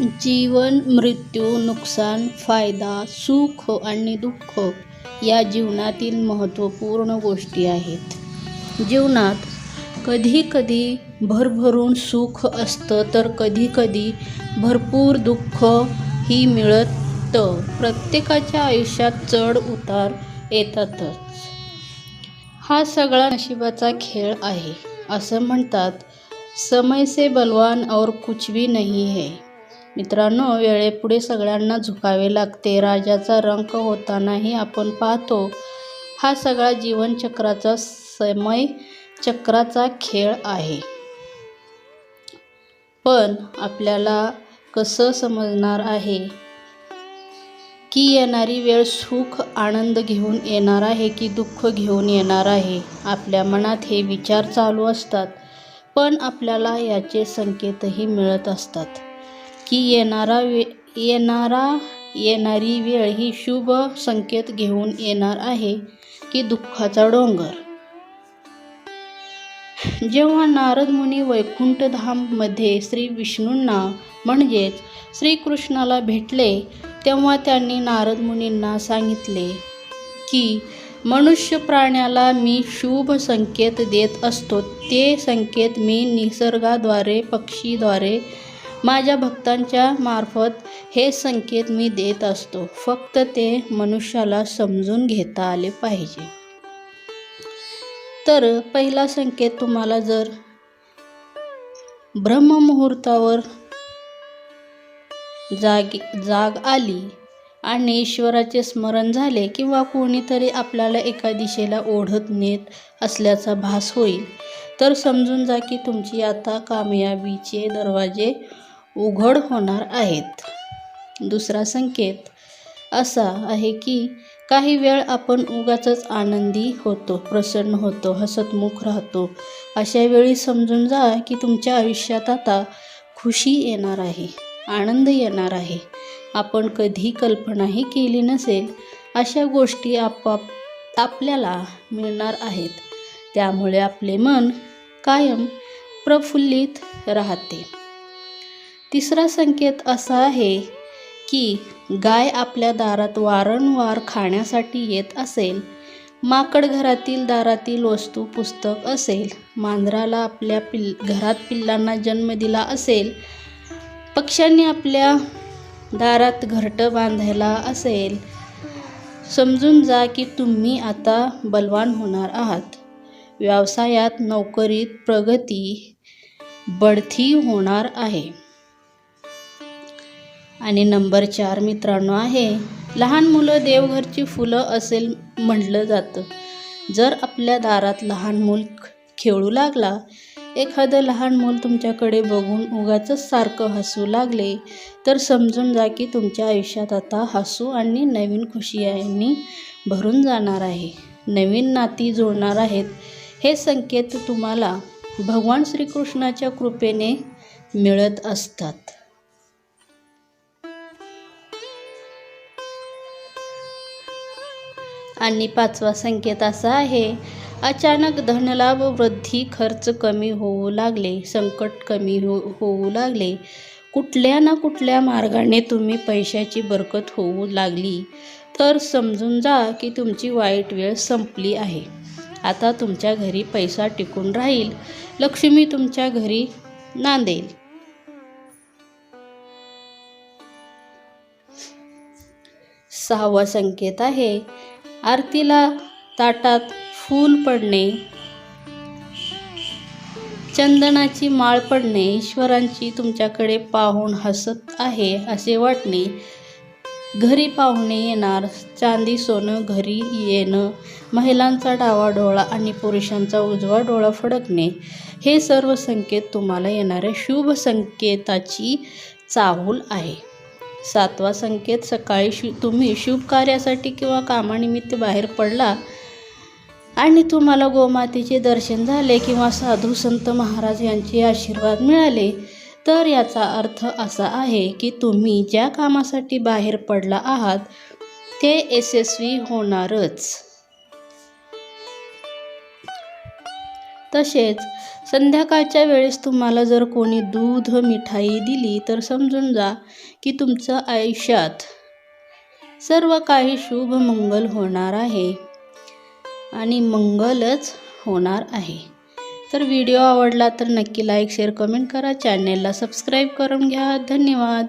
जीवन मृत्यू नुकसान फायदा सुख आणि दुःख या जीवनातील महत्त्वपूर्ण गोष्टी आहेत. जीवनात कधी कधी भरभरून सुख असतं तर कधी कधी भरपूर दुःख ही मिळतं. प्रत्येकाच्या आयुष्यात चढ उतार येतातच. हा सगळा नशिबाचा खेळ आहे असं म्हणतात. समय से बलवान और कुछ भी नहीं है. मित्रांनो वेळेपुढे सगळ्यांना झुकावे लागते. राजाचा रंक होतानाही आपण पाहतो. हा सगळा जीवनचक्राचा समय चक्राचा खेळ आहे. पण आपल्याला कसं समजणार आहे? की येणारी वेळ सुख आनंद घेऊन येणार आहे की दुःख घेऊन येणार आहे? आपल्या मनात हे विचार चालू असतात पण आपल्याला याचे संकेतही मिळत असतात. की येणारा वे येणारा येणारी वेळ ही शुभ संकेत घेऊन येणार आहे की दुःखाचा डोंगर. जेव्हा नारद मुनी वैकुंठधाममध्ये श्री विष्णूंना म्हणजेच श्रीकृष्णाला भेटले तेव्हा त्यांनी नारद मुनींना सांगितले की मनुष्य प्राण्याला मी शुभ संकेत देत असतो. ते संकेत मी निसर्गाद्वारे पक्षीद्वारे माझ्या भक्तांच्या मार्फत हे संकेत मी देत असतो. फक्त ते मनुष्याला समजून घेता आले पाहिजे. तर पहिला संकेत तुम्हाला जर ब्रह्ममुहूर्तावर जाग जाग आली आणि ईश्वराचे स्मरण झाले किंवा कोणीतरी आपल्याला एका दिशेला ओढत नेत असल्याचा भास होईल. तर समजून जा की तुमची आता कामयाबीचे दरवाजे उघड होणार आहेत. दुसरा संकेत असा आहे की काही वेळ आपण उगाचच आनंदी होतो प्रसन्न होतो हसतमुख राहतो. अशा वेळी समजून जा की तुमच्या आयुष्यात आता खुशी येणार आहे आनंद येणार आहे. आपण कधी कल्पनाही केली नसेल अशा गोष्टी आपाप आपल्याला मिळणार आहेत. त्यामुळे आपले मन कायम प्रफुल्लित राहते. तिसरा संकेत असा आहे की गाय आपल्या दारात वारंवार खाण्यासाठी येत असेल माकड घरातील दारातील वस्तू पुस्तक असेल मांजराला आपल्या पिल घरात पिल्लांना जन्म दिला असेल पक्ष्यांनी आपल्या दारात घरटं बांधायला असेल समजून जा की तुम्ही आता बलवान होणार आहात. व्यवसायात नोकरीत प्रगती बढती होणार आहे. आणि नंबर चार मित्रांनो आहे लहान मुलं देवघरची फुलं असेल म्हटलं जातं. जर आपल्या दारात लहान मूल खेळू लागला एखादं लहान मूल तुमच्याकडे बघून उगाच सारखं हसू लागले तर समजून जा की तुमच्या आयुष्यात आता हसू आणि नवीन खुशी यांनी भरून जाणार आहे. नवीन नाती जोडणार आहेत. हे संकेत तुम्हाला भगवान श्रीकृष्णाच्या कृपेने मिळत असतात. आणि पाचवा संकेत असा आहे अचानक धनलाभ वृद्धी खर्च कमी होऊ लागले संकट कमी हो होऊ लागले. कुठल्या ना कुठल्या मार्गाने तुम्ही पैशाची बरकत होऊ लागली तर समजून जा की तुमची वाईट वेळ संपली आहे. आता तुमच्या घरी पैसा टिकून राहील. लक्ष्मी तुमच्या घरी नांदेल. सहावा संकेत आहे. आरतीला ताटात फूल पडणे. चंदनाची माळ पडणे. ईश्वरांची तुमच्याकडे पाहून हसत आहे असे वाटणे. घरी पाहुणे येणार. चांदी सोनं घरी येणं. महिलांचा डावा डोळा आणि पुरुषांचा उजवा डोळा फडकणे. हे सर्व संकेत तुम्हाला येणाऱ्या शुभ संकेताची चाहूल आहे. सातवा संकेत सकाळी शु तुम्ही शुभ कार्यासाठी किंवा कामानिमित्त बाहेर पडला आणि तुम्हाला गोमातेचे दर्शन झाले किंवा साधू संत महाराज यांचे आशीर्वाद मिळाले तर याचा अर्थ असा आहे की तुम्ही ज्या कामासाठी बाहेर पडला आहात ते यशस्वी होणारच. तसेच संध्याकाळच्या वेळेस तुम्हाला जर कोणी दूध मिठाई दिली तर समजून जा की तुमचं आयुष्यात सर्व काही शुभ मंगल होणार आहे आणि मंगलच होणार आहे. तर व्हिडिओ आवडला तर नक्की लाईक शेअर कमेंट करा. चॅनेलला सबस्क्राईब करून घ्या. धन्यवाद.